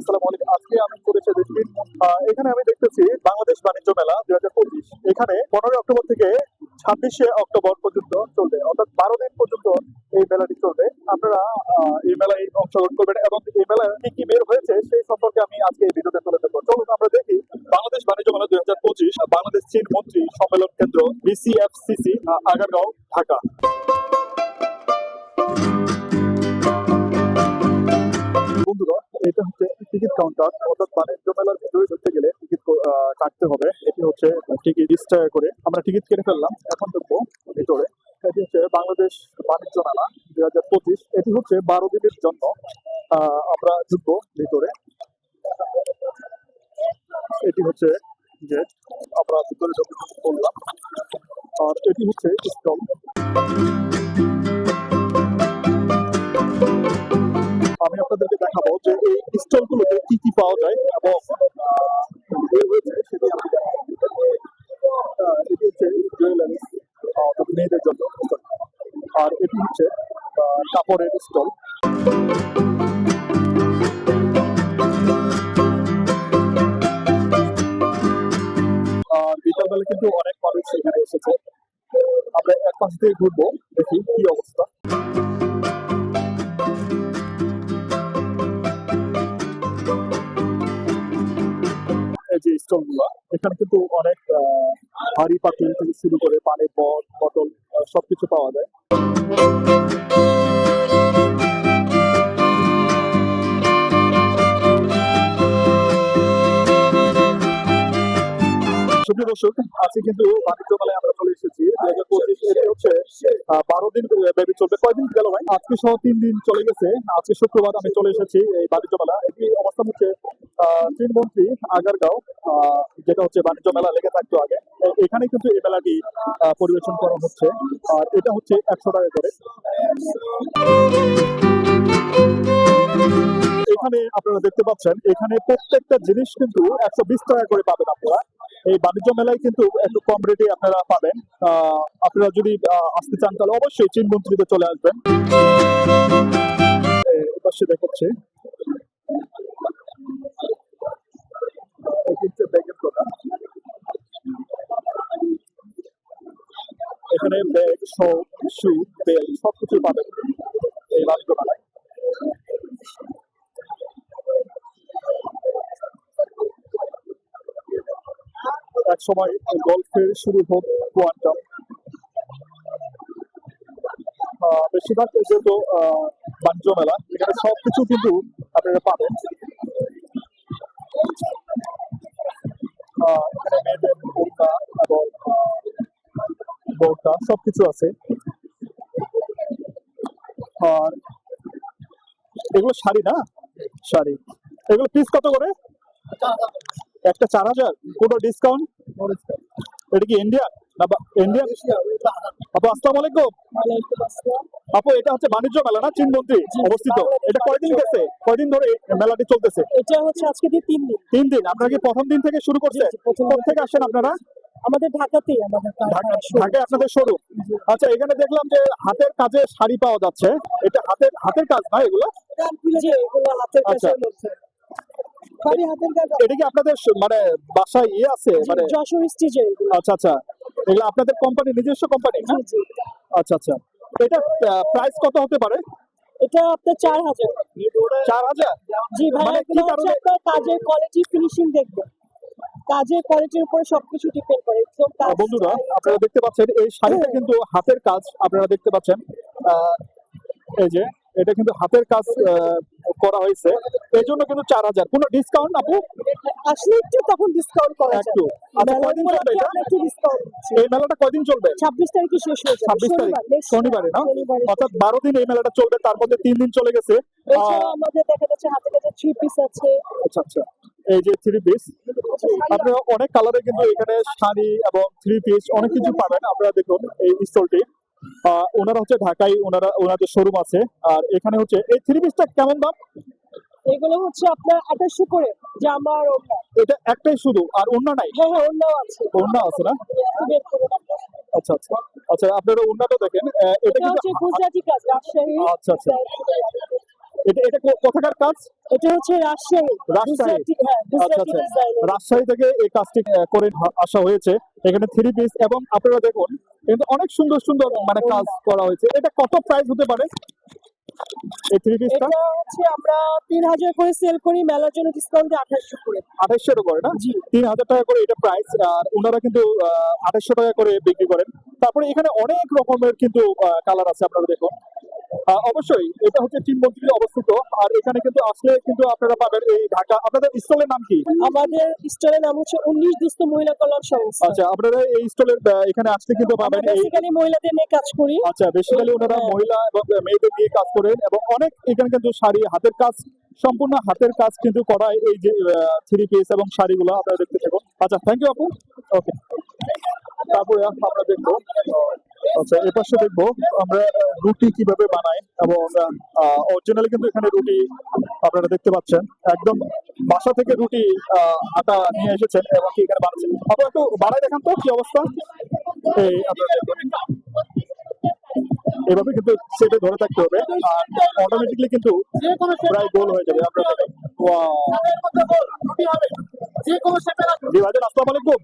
আসসালামু আলাইকুম। আজকে আমি চলেছে দেশবিন এখানে আমি দেখতেছি বাংলাদেশ বাণিজ্য মেলা দুই হাজার পঁচিশ। এখানে পনেরোই অক্টোবর থেকে ছাব্বিশে অক্টোবর পর্যন্ত চলবে, অর্থাৎ বারো দিন পর্যন্ত এই মেলাটি চলবে। আপনারা এই মেলায় অংশগ্রহণ করবেন এবং এই মেলায় কি কি বের হয়েছে সেই সম্পর্কে আমি আজকে এই ভিডিওতে তুলে ধরবো। চলুন আমরা দেখি, বাংলাদেশ বাণিজ্য মেলা দুই হাজার পঁচিশ বাংলাদেশ চীন মন্ত্রী সম্মেলন কেন্দ্র বিসিএফসিসি আগারগাঁও, ঢাকা। বন্ধুরা, এটা হচ্ছে টিকিট কাউন্টার অর্থাৎ বাণিজ্য মেলার ভিতরে ঢুকতে গেলে টিকিট কাটতে হবে। এটি হচ্ছে টিকিট টাকা করে। আমরা টিকিট কেটে ফেললাম, এখন ঢুকবো ভিতরে। এটি হচ্ছে বাংলাদেশ বাণিজ্য মেলা দুই হাজার পঁচিশ। এটি হচ্ছে বারো দিনের জন্য আমরা ঢুকবো ভিতরে। এটি হচ্ছে গেট, আমরা ভিতরে ঢুকে করলাম আর এটি হচ্ছে স্টল আমি আপনাদেরকে দেখাবো যে এই স্টল গুলোতে কি কি পাওয়া যায় এবং মেয়েদের জন্য। আর এটি হচ্ছে কাপড়ের স্টল। আর বিকালবেলা কিন্তু অনেক মানুষ এখানে এসেছে। আমরা এক পাশ দিয়ে ঘুরবো, দেখি কি অবস্থা। যে স্টলগুলো এখানে কিন্তু অনেক হাঁড়ি পাতিল থেকে শুরু করে পানির বট আহ, সবকিছু পাওয়া যায়। সুপ্রিয় দর্শক আজকে কিন্তু বাণিজ্য মেলায় আমরা চলে এসেছি। দুই হাজার বারো দিন ব্যাপী চলবে। কয়দিন গেল ভাই? আজকে সহ তিন দিন চলে গেছে। আজকে শুক্রবার আমি চলে এসেছি এই বাণিজ্য মেলা এটি অবস্থান হচ্ছে চীন আগারগাঁও যেটা হচ্ছে বাণিজ্য মেলা লেগে থাকতো আগে এখানে কিন্তু এই মেলাটি পরিবেশন করা হচ্ছে। আর এটা হচ্ছে একশো টাকা করে। এখানে আপনারা দেখতে পাচ্ছেন, এখানে প্রত্যেকটা জিনিস কিন্তু একশো বিশ টাকা করে পাবেন আপনারা। এই বাণিজ্য মেলায় কিন্তু একটু কম রেটে আপনারা পাবেন। আপনারা যদি আসতে চান তাহলে অবশ্যই চীন মন্ত্রীতে চলে আসবেন। পাশে দেখাচ্ছে এটি হচ্ছে ব্যাগের দোকান এখানে ব্যাগ শপ শু বেল সবকিছু পাবেন এই বাণিজ্য মেলায় এক সময় গল্ফের শুরু হোক, কোয়ান্টাম। বেশিরভাগ যেহেতু বাণিজ্য মেলা, এখানে সবকিছু কিন্তু আপনারা পাবেন। এখানে মেয়েদের বোরকা এবং আহ, বোরকা সবকিছু আছে। আর এগুলো শাড়ি না? শাড়ি। এগুলো পিস কত করে? একটা চার হাজার। কোনো ডিসকাউন্ট এটা কি ইন্ডিয়া ইন্ডিয়া আপু আসসালামু আলাইকুম। আপু এটা হচ্ছে বাণিজ্য মেলা না? চীন অবস্থিত। এটা কয়দিন গেছে? কয়দিন ধরে মেলাটি চলতেছে? এটা হচ্ছে আজকে দিয়ে তিন দিন। তিন দিন। আপনারা কি প্রথম দিন থেকে শুরু করছে? প্রথম থেকে আসেন আপনারা? আমাদের ঢাকাতেই আমাদের শুরু। ঢাকায় আপনাদের শোরুম আচ্ছা এখানে দেখলাম যে হাতের কাজে শাড়ি পাওয়া যাচ্ছে। এটা হাতের হাতের কাজ না এগুলো? হাতের আচ্ছা। কাজ এটা কি আপনাদের মানে বাসায় ইয়ে আছে? মানে যশোর স্টেজে আচ্ছা আচ্ছা। এগুলো আপনাদের কোম্পানি নিজস্ব কোম্পানি আচ্ছা আচ্ছা। এটা প্রাইস কত হতে পারে? এটা আপনার চার হাজার। চার হাজার? জি ভাই মানে আপনার কাজের কোয়ালিটি ফিনিশিং দেখবেন। কাজের কোয়ালিটির উপরে সবকিছু ডিপেন্ড করে। বন্ধুরা আপনারা দেখতে পাচ্ছেন এই শাড়িটা কিন্তু হাতের কাজ আপনারা দেখতে পাচ্ছেন। এই যে এটা কিন্তু হাতের কাজ করা হয়েছে। এই জন্য কিন্তু চার হাজার। কোনো ডিসকাউন্ট আপু? আসলে একটু তখন ডিসকাউন্ট করা একটু। আচ্ছা কয়দিন চলবে এই মেলাটা কয়দিন চলবে? ছাব্বিশ তারিখে শেষ হয়েছে ছাব্বিশ তারিখ। শনিবারে না? অর্থাৎ বারো দিন এই মেলাটা চলবে তার মধ্যে তিন দিন চলে গেছে। আমাদের দেখা যাচ্ছে হাতে কাছে থ্রি পিস আছে। আচ্ছা আচ্ছা। এই যে থ্রি পিস আপনারা অনেক কালারে কিন্তু এখানে শাড়ি এবং থ্রি পিস অনেক কিছু পাবেন। আপনারা দেখুন এই স্টলটি ওনারা হচ্ছে ঢাকায় ওনারা ওনাদের শোরুম আছে। আর এখানে হচ্ছে এই থ্রি পিসটা কেমন দাম? এগুলো হচ্ছে আপনার আঠাশশো করে জামা আর ওড়না। এটা একটাই শুধু আর অন্য নাই? হ্যাঁ হ্যাঁ ওড়নাও আছে। অন্য আছে না। আচ্ছা আচ্ছা। আচ্ছা আপনারা অন্যটা দেখেন। এটা হচ্ছে গুজরাটি কাজ রাজশাহী। আচ্ছা, আচ্ছা। এটা এটা কোথাকার কাজ? এটা হচ্ছে রাজশাহী। রাজশাহী। হ্যাঁ আচ্ছা আচ্ছা। রাজশাহী থেকে এই কাজটি করে আসা হয়েছে। এখানে থ্রি পিস এবং আপনারা দেখুন কিন্তু অনেক সুন্দর সুন্দর মানে কাজ করা হয়েছে। এটা কত প্রাইস হতে পারে? এই থ্রি পিসটা এটা হচ্ছে আমরা তিন হাজার করে সেল করি মেলার জন্য ডিসকাউন্ট দিয়ে আঠাশশো করে। করে না? জি। টাকা করে এটা প্রাইস আর ওনারা কিন্তু আঠাইশশো টাকা করে বিক্রি করেন। তারপরে এখানে অনেক রকমের কিন্তু কালার আছে আপনারা দেখুন। অবশ্যই এটা হচ্ছে তিন মন্ত্রী অবস্থিত। আর এখানে কিন্তু আসলে কিন্তু আপনারা পাবেন এই ঢাকা। আপনাদের স্টলের নাম কি? আমাদের স্টলের নাম হচ্ছে উনিশ দুস্থ মহিলা কল্যাণ সংস্থা। আচ্ছা আপনারা এই স্টলের এখানে আসলে কিন্তু পাবেন বেসিক্যালি মহিলাদের নিয়ে কাজ করি। আচ্ছা বেসিক্যালি ওনারা হ্যাঁ। মহিলা এবং মেয়েদের নিয়ে কাজ করেন এবং অনেক এখানে কিন্তু শাড়ি হাতের কাজ সম্পূর্ণ হাতের কাজ কিন্তু করা এই যে থ্রি পিস এবং শাড়িগুলো আপনারা দেখতে থাকুন। আচ্ছা থ্যাংক ইউ আপু। ওকে তারপরে আমরা দেখব। আচ্ছা এ পাশে দেখব আমরা রুটি কীভাবে বানাই এবং অরিজিনালি কিন্তু এখানে রুটি আপনারা দেখতে পাচ্ছেন। একদম বাসা থেকে রুটি আটা নিয়ে এসেছেন এবং কি এখানে বানাচ্ছেন। আপু একটু বানাই দেখান তো কি অবস্থা? এই আপনারা এভাবে কিন্তু সেটে ধরে থাকতে হবে আর অটোমেটিকলি কিন্তু প্রায় গোল হয়ে যাবে আপনার দেখেন। জি ভাইজান আসসালামু আলাইকুম।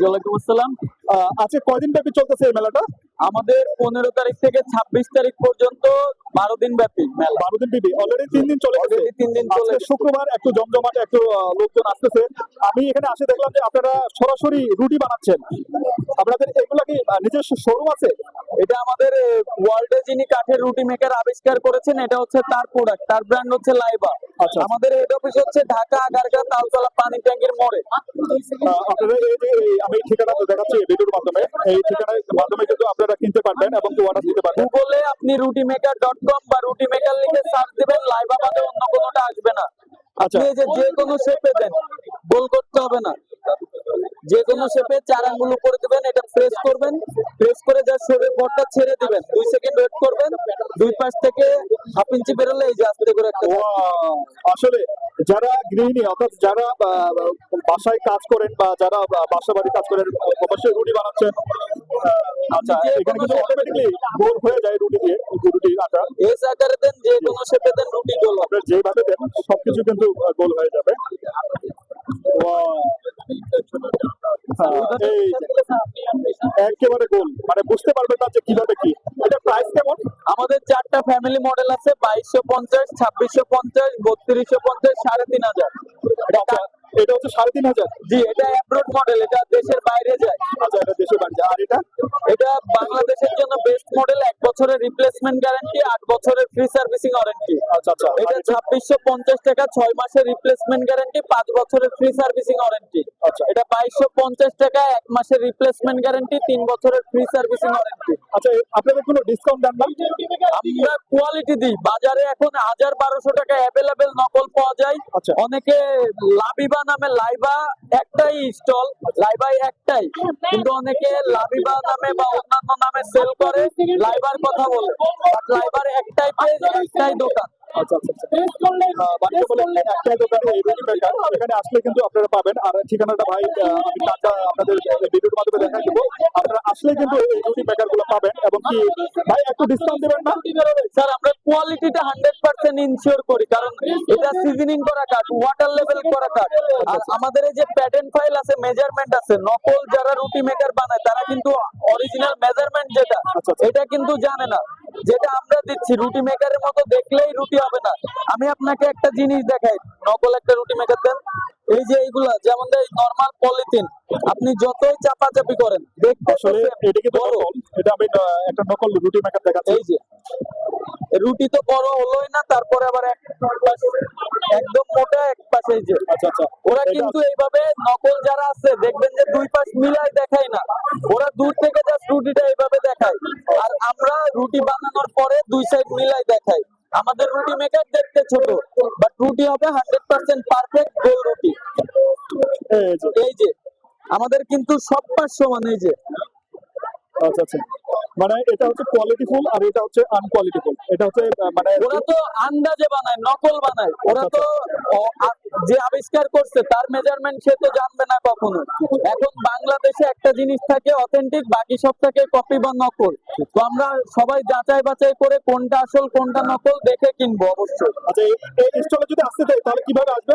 ওয়ালাইকুম আসসালাম। আহ, কয়দিন ব্যাপী চলতেছে এই মেলাটা? আমাদের পনেরো তারিখ থেকে ছাব্বিশ তারিখ পর্যন্ত বারো দিন ব্যাপী মেলা। বারো দিন ব্যাপী। অলরেডি তিন দিন চলে গেছে। তিন দিন চলে শুক্রবার একটু জমজমাট একটু লোকজন আসতেছে। আমি এখানে আসে দেখলাম যে আপনারা সরাসরি রুটি বানাচ্ছেন। আপনাদের এগুলা কি নিজস্ব শোরুম আছে? এটা আমাদের ওয়ার্ল্ডে যিনি কাঠের রুটি মেকার আবিষ্কার করেছেন এটা হচ্ছে তার প্রোডাক্ট তার ব্র্যান্ড হচ্ছে লাইবা আচ্ছা। আমাদের হেড অফিস হচ্ছে ঢাকা আগারগা তালতলা পানি ট্যাঙ্কির মোড়ে। আপনারা এই যে আমি ঠিকানা দেখাচ্ছি এই ভিডিওর মাধ্যমে। এই ঠিকানার মাধ্যমে কিন্তু আপনারা কিনতে পারবেন এবং অর্ডার দিতে পারবেন। গুগলে আপনি রুটি মেকার ডট কম বা রুটি মেকার লিখে সার্চ দিবেন লাইভ আমাদের অন্য কোনোটা আসবে না। আচ্ছা। এই যে যে কোনো শেপে দেন গোল করতে হবে না। যে কোনো শেপে চার আঙ্গুল উপরে দিবেন এটা প্রেস করবেন প্রেস করে যা সরে বটটা ছেড়ে দিবেন দুই সেকেন্ড ওয়েট করবেন দুই পাশ থেকে হাফ ইঞ্চি বেরোলে এই যে আস্তে করে একটা! আসলে যারা গৃহিণী অর্থাৎ যারা বাসায় কাজ করেন বা যারা বাসা বাড়ি কাজ করেন অবশ্যই রুটি বানাচ্ছেন আচ্ছা এখানে কিন্তু অটোমেটিকলি গোল হয়ে যায় রুটি দিয়ে রুটি আটা এস আকারে দেন যে কোনো শেপে দেন রুটি গোল আপনার যেভাবে দেন সবকিছু কিন্তু গোল হয়ে যাবে Wow! হ্যাঁ, একেবারে গোল। মানে বুঝতে পারবেন না যে কীভাবে কি। এটা প্রাইস কেমন? আমাদের চারটা ফ্যামিলি মডেল আছে বাইশশো পঞ্চাশ ছাব্বিশশো পঞ্চাশ বত্রিশশো পঞ্চাশ সাড়ে তিন হাজার। এটা হচ্ছে সাড়ে তিন হাজার। জি এটা অ্যাব্রোড মডেল এটা দেশের বাইরে যায়। আচ্ছা এটা দেশের বাড়িতে আর এটা? এটা বাংলাদেশের জন্য বেস্ট মডেল এক বছরের রিপ্লেসমেন্ট গ্যারান্টি আট বছরের ফ্রি সার্ভিসিং ওয়ারেন্টি আচ্ছা আচ্ছা। এটা ছাব্বিশশো পঞ্চাশ টাকা ছয় মাসের রিপ্লেসমেন্ট গ্যারান্টি পাঁচ বছরের ফ্রি সার্ভিসিং ওয়ারেন্টি আচ্ছা। এটা বাইশশো পঞ্চাশ টাকা এক মাসের রিপ্লেসমেন্ট গ্যারান্টি তিন বছরের ফ্রি সার্ভিসিং ওয়ারেন্টি আচ্ছা আপনাদের কোনো ডিসকাউন্ট দেন না? আমরা কোয়ালিটি দিই। বাজারে এখন হাজার বারোশো টাকা অ্যাভেলেবেল নকল পাওয়া যায়। আচ্ছা। অনেকে লাবিবা নামে লাইবা একটাই স্টল, লাইবাই একটাই। কিন্তু অনেকে লাবিবা নামে বা অন্যান্য নামে সেল করে, লাইবার কথা বলে। বাট লাইবার একটাই পেজ একটাই দোকান। আচ্ছা আচ্ছা আচ্ছা। আসলে কিন্তু আপনারা পাবেন। আর ঠিকানাটা ভাই আপনাদের ভিডিওর মাধ্যমে দেখা আপনারা আসলে কিন্তু এই রুটি মেকারগুলো পাবেন। এবং কি ডিসকাউন্ট দেবেন না? স্যার আমরা কোয়ালিটিটা হান্ড্রেড পার্সেন্ট ইনশিওর করি কারণ এটা সিজনিং করা কাঠ ওয়াটার লেভেল করা কাঠ আর আমাদের এই যে প্যাটার্ন ফাইল আছে মেজারমেন্ট আছে নকল যারা রুটি মেকার বানায় তারা কিন্তু অরিজিনাল মেজারমেন্ট যেটা আচ্ছা, আচ্ছা। এটা কিন্তু জানে না। যেটা আমরা দিচ্ছি রুটি মেকারের মতো দেখলেই রুটি হবে না। আমি আপনাকে একটা জিনিস দেখাই নকল একটা রুটি মেকার দেন। এই যে এইগুলা যেমন নর্মাল পলিথিন আপনি যতই চাপাচাপি করেন আসলে তো এটা কিন্তু নকল এটা আমি একটা নকল রুটি মেকার দেখাচ্ছি। এই যে রুটি তো বড় হলোই না তারপরে আবার এক একদম মোটা এক পাশে যে। আচ্ছা আচ্ছা। ওরা কিন্তু এইভাবে নকল যারা আছে দেখবেন যে দুই পাশ মিলাই দেখায় না। ওরা দূর থেকে জাস্ট রুটিটা এইভাবে দেখায়। আর আমরা রুটি বানানোর পরে দুই সাইড মিলাই দেখাই। আমাদের রুটি মেকার দেখতে ছোট বাট রুটি হবে হান্ড্রেড পার্সেন্ট পারফেক্ট গোল রুটি। এই যে। আমাদের কিন্তু সব পাশ সমান এই যে। আচ্ছা আচ্ছা। মানে এটা হচ্ছে কোয়ালিটিফুল আর এটা হচ্ছে আনকোয়ালিটিফুল এটা হচ্ছে মানে ওরা তো আন্দাজে বানায় নকল বানায়। ওরা তো যে আবিষ্কার করছে তার মেজারমেন্ট সে তো জানবে না কখনো। এখন বাংলাদেশে একটা জিনিস থাকে অথেন্টিক বাকি সব থাকে কপি বা নকল। তো আমরা সবাই যাচাই বাছাই করে কোনটা আসল কোনটা নকল দেখে কিনবো অবশ্যই। আচ্ছা এই- স্টলে যদি আসতে চাই তাহলে কীভাবে আসবে?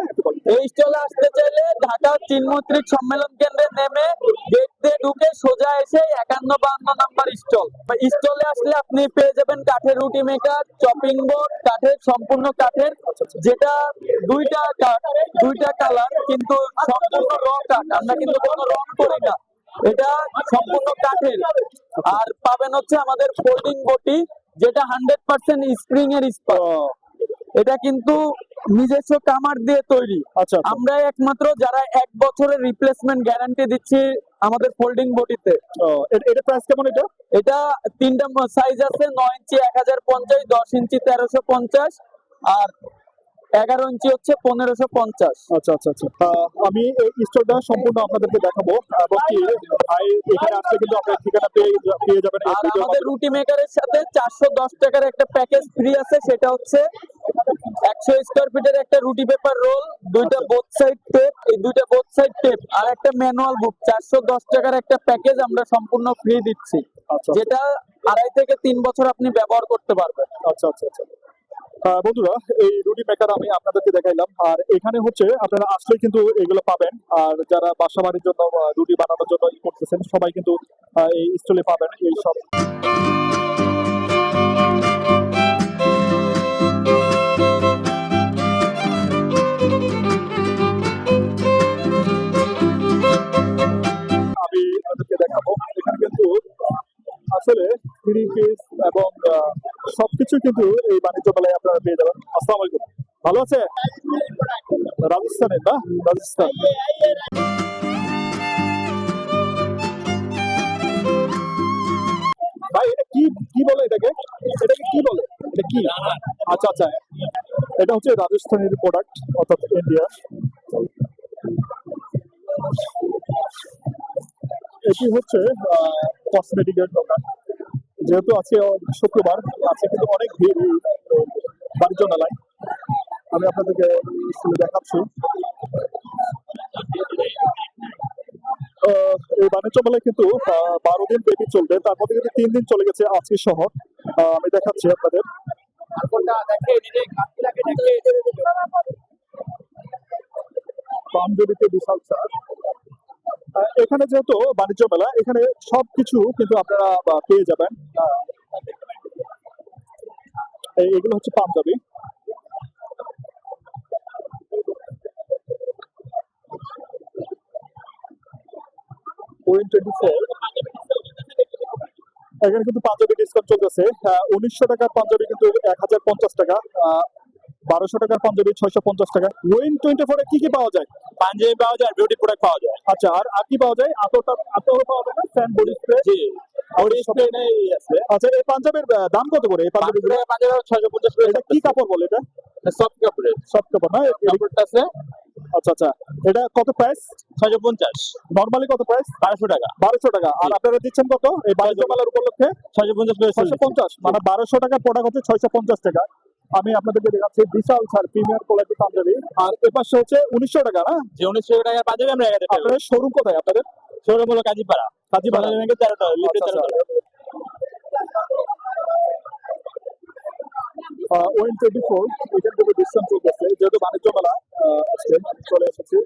এই স্টলে আসতে চাইলে ঢাকা চিনমৈত্রিক সম্মেলন কেন্দ্রে নেমে গেট দিয়ে ঢুকে সোজা এসে একান্ন বান্ন নাম্বার স্টল। স্টলে আসলে আপনি পেয়ে যাবেন কাঠের রুটি মেকার চপিং বোর্ড কাঠের সম্পূর্ণ কাঠের, যেটা দুইটা কাঠ, দুইটা কালার কিন্তু সম্পূর্ণ র কাঠ। আমরা কিন্তু কোনো রং করি না। এটা সম্পূর্ণ কাঠের। আর পাবেন হচ্ছে আমাদের ফোল্ডিং বটি, যেটা হান্ড্রেড পার্সেন্ট স্প্রিং এর ইস্পাত এটা কিন্তু নিজস্ব কামার দিয়ে তৈরি। আচ্ছা আচ্ছা। আমরা একমাত্র যারা এক বছরের রিপ্লেসমেন্ট গ্যারান্টি দিচ্ছি আমাদের ফোল্ডিং বডিতে এটা প্রাইস কেমন এটা? এটা তিনটা সাইজ আছে নয় ইঞ্চি এক হাজার পঞ্চাশ দশ ইঞ্চি তেরোশো পঞ্চাশ। আর এগারো ইঞ্চি হচ্ছে পনেরোশো পঞ্চাশ। আচ্ছা আচ্ছা আচ্ছা। আমি এই স্টোরটা সম্পূর্ণ আপনাদেরকে দেখাবো। এবং কি ভাই এখানে আসলে কিন্তু আপনার ঠিকানা পেয়ে পেয়ে যাবেন আমাদের রুটি মেকারের সাথে চারশো দশ টাকার একটা প্যাকেজ ফ্রি আছে সেটা হচ্ছে একশো স্কোয়ার ফিটের একটা রুটি পেপার রোল দুইটা বোথ সাইড টেপ এই দুইটা বোথ সাইড টেপ আর একটা ম্যানুয়াল বুক চারশো দশ টাকার একটা প্যাকেজ আমরা সম্পূর্ণ ফ্রি দিচ্ছি আচ্ছা। যেটা আড়াই থেকে তিন বছর আপনি ব্যবহার করতে পারবেন। আচ্ছা আচ্ছা আচ্ছা। বন্ধুরা, এই রুটি মেকার আমি আপনাদেরকে দেখাইলাম। আর এখানে হচ্ছে আপনারা আসলে কিন্তু এগুলো পাবেন। আর যারা বাসা বাড়ির জন্য রুটি বানানোর জন্য ই করতেছেন, সবাই কিন্তু এই স্টলে পাবেন এই সব। আমি আপনাদেরকে দেখাবো। এখানে কিন্তু আসলে থ্রি পিস এবং সবকিছু কিন্তু এই বাণিজ্য মেলায় আপনারা পেয়ে যাবেন। আসসালামু আলাইকুম। ভালো আছে রাজস্থানের না? রাজস্থান। ভাই, এটা কি কি বলে এটাকে? এটাকে কি বলে? এটা কি? আচ্ছা আচ্ছা। এটা হচ্ছে রাজস্থানের প্রোডাক্ট অর্থাৎ ইন্ডিয়া এটি হচ্ছে কসমেটিকের দোকান। যেহেতু আছে শুক্রবার আছে কিন্তু অনেক ভিড় বাণিজ্য মেলায় আমি আপনাদেরকে দেখাচ্ছি। এই বাণিজ্য মেলায় কিন্তু বারো দিন ব্যাপী চলবে। তার মধ্যে কিন্তু তিন দিন চলে গেছে আজকে সহ আমি দেখাচ্ছি আপনাদের। পাঞ্জাবিতে বিশাল চার এখানে যেহেতু বাণিজ্য মেলা, এখানে সবকিছু কিন্তু আপনারা পেয়ে যাবেন। এগুলো হচ্ছে পাঞ্জাবি। এখানে কিন্তু পাঞ্জাবি ডিসকাউন্ট চলতেছে। উনিশশো টাকার পাঞ্জাবি কিন্তু এক হাজার পঞ্চাশ টাকা। বারোশো টাকার পাঞ্জাবি ছয়শো পঞ্চাশ টাকা। ওয়েন টোয়েন্টি ফোরে কি কি পাওয়া যায়? পাঞ্জাবি পাওয়া যায় বিউটি প্রোডাক্ট পাওয়া যায়। আচ্ছা আর আর কি পাওয়া যায়? আতরটা আতর পাওয়া যায় না? ফ্যান বডি স্প্রে জি। আছে। আচ্ছা এই পাঞ্জাবের দাম কত করে? এই পাঞ্জাবি পাঞ্জাবি ছয়শো পঞ্চাশ এটা কি কাপড় বলে এটা? সফট কাপড়ের। সফট কাপড় না? কাপড়টা আছে। আচ্ছা আচ্ছা। এটা কত প্রাইস ছয়শো পঞ্চাশ। নর্মালি কত প্রাইস বারোশো টাকা। বারোশো টাকা। আর আপনারা দিচ্ছেন কত? এই বাণিজ্য মেলার উপলক্ষে? ছয়শো পঞ্চাশ ছয়শো পঞ্চাশ। মানে বারোশো টাকা প্রোডাক্ট হচ্ছে ছয়শো পঞ্চাশ টাকা। আমি আপনাদেরকে দেখাচ্ছি বিশাল ছাড় প্রিমিয়ার কোয়ালিটি পাঞ্জাবি। আর এ পাশে হচ্ছে উনিশশো টাকা না? যে উনিশশো টাকার পাঞ্জাবি আমরা টাকা আপনাদের শোরুম কোথায় আপনাদের? শোরুম হলো কাজীপাড়া। কাজীপাড়া। তেরোটা লিফটে আচ্ছা, তেরোটা ওয়েন টোয়েন্টি ফোর এখান থেকে ডিসকাউন্ট চলতেছে। যেহেতু বাণিজ্য মেলা চলে এসেছি।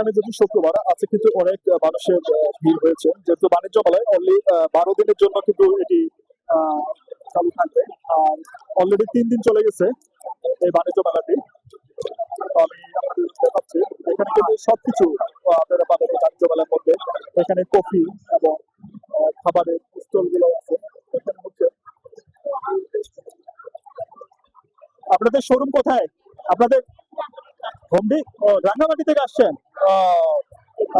এখানে যদি শুক্রবার আছে কিন্তু অনেক মানুষের ভিড় হয়েছে। যেহেতু বাণিজ্য মেলায় অনলি বারো দিনের জন্য কিন্তু এটি চালু থাকবে। আর অলরেডি তিন দিন চলে গেছে এই বাণিজ্য মেলাটি। আমি দেখাচ্ছি এখানে কিন্তু সবকিছু আপনারা পাবেন বাণিজ্য মেলার মধ্যে। এখানে কফি এবং খাবারের স্টলগুলো আছে। এখানে হচ্ছে, আপনাদের শোরুম কোথায়? আপনাদের, হোমডি? ও, রাঙ্গামাটি থেকে আসছেন?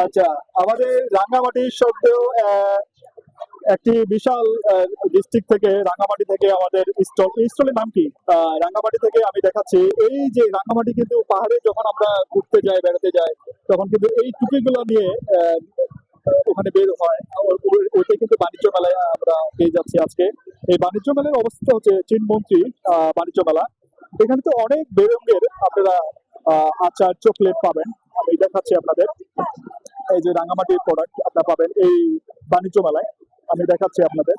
আচ্ছা আমাদের রাঙ্গামাটির সত্ত্বেও একটি বিশাল ডিস্ট্রিক্ট থেকে রাঙ্গামাটি থেকে আমাদের স্টল স্টলের নাম কি? রাঙ্গামাটি থেকে আমি দেখাচ্ছি। এই যে রাঙ্গামাটি কিন্তু পাহাড়ে যখন আমরা ঘুরতে যাই বেড়াতে যাই তখন কিন্তু এই টুপিগুলো নিয়ে ওখানে বের হয়। ওইটাই কিন্তু বাণিজ্য মেলায় আমরা পেয়ে যাচ্ছি আজকে। এই বাণিজ্য মেলার অবস্থা হচ্ছে চীন মন্ত্রী আহ, বাণিজ্য মেলা। এখানে তো অনেক বেরঙ্গের আপনারা আচার চকলেট পাবেন। আমি দেখাচ্ছি আপনাদের। এই যে রাঙামাটির প্রোডাক্ট আপনারা পাবেন এই বাণিজ্য মেলায়। আমি দেখাচ্ছি আপনাদের।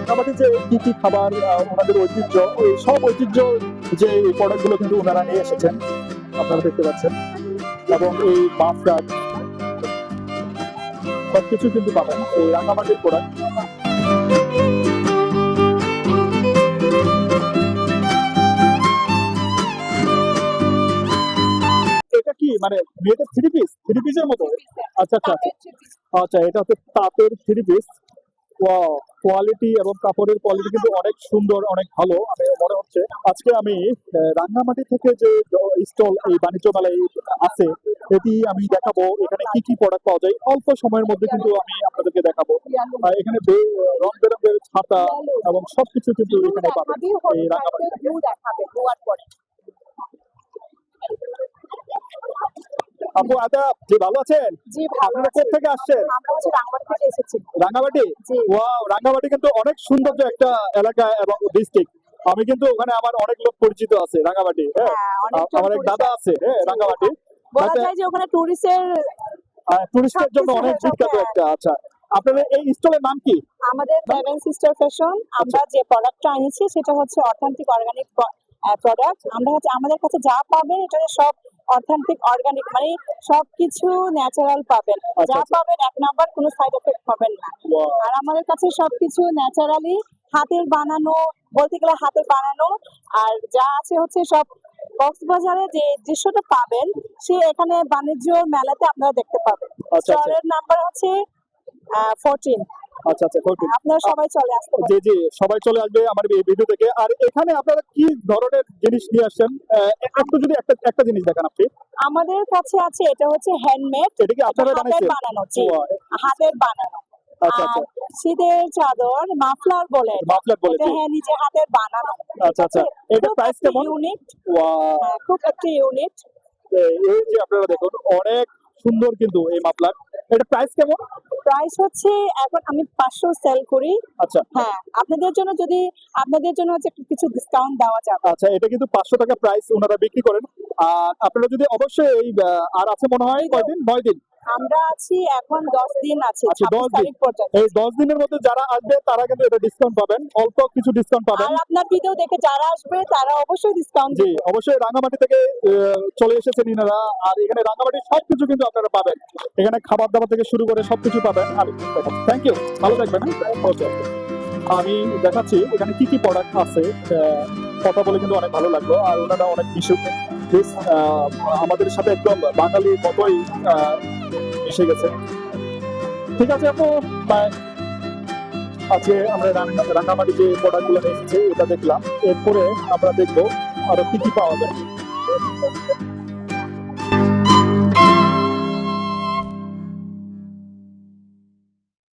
রাঙামাটি যে কি কি খাবার ওনাদের ঐতিহ্য, এই সব ঐতিহ্য যে প্রোডাক্টগুলো কিন্তু ওনারা নিয়ে এসেছেন, আপনারা দেখতে পাচ্ছেন। এবং এই বাফটার সবকিছু কিন্তু পাবেন এই রাঙামাটির প্রোডাক্ট মানে মেয়েদের থ্রি পিস থ্রি পিসের মতো। আচ্ছা আচ্ছা আচ্ছা এটা হচ্ছে তাঁতের থ্রি পিস কোয়ালিটি এবং কাপড়ের কোয়ালিটি কিন্তু অনেক সুন্দর অনেক ভালো আমি মনে হচ্ছে। আজকে আমি রাঙ্গামাটি থেকে যে স্টল এই বাণিজ্য মেলায় আছে এটি আমি দেখাবো। এখানে কি কি প্রোডাক্ট পাওয়া যায়? অল্প সময়ের মধ্যে কিন্তু আমি আপনাদেরকে দেখাবো। আর এখানে রং বেরঙের ছাতা এবং সবকিছু কিন্তু এখানে পাবেন। এই রাঙ্গামাটিতে আপু আদা জি ভালো আছেন? জি ভালো আপনারা কোথা থেকে আসছেন? আমরা হচ্ছে রাঙামাটি থেকে এসেছি। রাঙ্গামাটি? ওয়াও রাঙ্গামাটি কিন্তু অনেক সৌন্দর্য একটা এলাকা এবং ডিস্ট্রিক্ট আমি কিন্তু ওখানে আমার অনেক লোক পরিচিত আছে রাঙ্গামাটি হ্যাঁ? হ্যাঁ, আমার এক দাদা আছে হ্যাঁ রাঙ্গামাটি। বলা যায় যে ওখানে টুরিস্টের টুরিস্টের জন্য অনেক হয়ে বিখ্যাত একটা আচ্ছা। আপনাদের এই স্টলের নাম কি? আমাদের সেভেন সিস্টার ফ্যাশন আমরা যে প্রোডাক্টটা এনেছি সেটা হচ্ছে অথেন্টিক অর্গানিক প্রোডাক্ট আমরা হচ্ছে আমাদের কাছে যা পাবেন এটা সব অথেন্টিক অর্গানিক মানে সবকিছু ন্যাচারাল পাবেন। আচ্ছা, যা আচ্ছা। পাবেন এক নাম্বার কোনো সাইড এফেক্ট পাবেন না। আর আমাদের কাছে সবকিছু ন্যাচারালি হাতের বানানো বলতে গেলে হাতের বানানো। আর যা আছে হচ্ছে সব কক্সবাজারে যে দৃশ্যটা পাবেন সে এখানে বাণিজ্য মেলাতে আপনারা দেখতে পাবেন। আচ্ছা আচ্ছা। স্টলের নাম্বার হচ্ছে ফোরটিন আচ্ছা আচ্ছা. আপনারা সবাই চলে আসতে জি জি সবাই চলে আসবে আমার এই ভিডিও থেকে আর এখানে আপনারা কি ধরনের জিনিস নিয়ে আসছেন? একটু যদি একটা একটা জিনিস দেখান আপনি। আমাদের কাছে আছে এটা হচ্ছে হ্যান্ডমেড এটা কি আপনারা বানানো জি। হাতের বানানো। আচ্ছা আচ্ছা। শীতের চাদর মাফলার বলে মাফলার এটা হ্যাঁ নিজে হাতের বানানো। আচ্ছা আচ্ছা। এটা প্রাইস কেমন? Unit Wow. খুব একটা ইউনিট এই যে আপনারা দেখুন অনেক সুন্দর কিন্তু এই মাফলার এটা প্রাইস কেমন? প্রাইস হচ্ছে এখন আমি পাঁচশো সেল করি। আচ্ছা। হ্যাঁ আপনাদের জন্য যদি আপনাদের জন্য হচ্ছে কিছু ডিসকাউন্ট দেওয়া যাবে। আচ্ছা এটা কিন্তু পাঁচশো টাকা প্রাইস ওনারা বিক্রি করেন। আর আপনারা যদি অবশ্যই এই আর আছে মনে হয় কয়দিন? নয় দিন। আমরা আছি এখন দশ দিন আছে আচ্ছা, দশ ছাব্বিশ দিন। তারিখ পর্যন্ত। এই দশ দিনের মধ্যে যারা আসবে তারা কিন্তু এটা ডিসকাউন্ট পাবেন। অল্প কিছু ডিসকাউন্ট পাবেন। আর আপনার ভিডিও দেখে যারা আসবে তারা অবশ্যই ডিসকাউন্ট জি অবশ্যই রাঙামাটি থেকে চলে এসেছেন ইনারা। আর এখানে রাঙামাটির সবকিছু কিন্তু পাবেন। এখানে খাবার দাবার থেকে শুরু করে সবকিছু পাবেন। আমি থ্যাংক ইউ ভালো থাকবেন। আমি দেখাচ্ছি এখানে কি কি প্রোডাক্ট আছে। কথা বলে কিন্তু অনেক ভালো লাগল। আর ওনারা অনেক প্লিজ আমাদের সাথে একদম বাঙালির মতোই মিশে গেছে। ঠিক আছে আপু বাই আজকে আমরা রান্নাবাড়ি যে প্রোডাক্টগুলো এসেছে, এটা দেখলাম। এরপরে আমরা দেখব আরও কি কি পাওয়া যায়।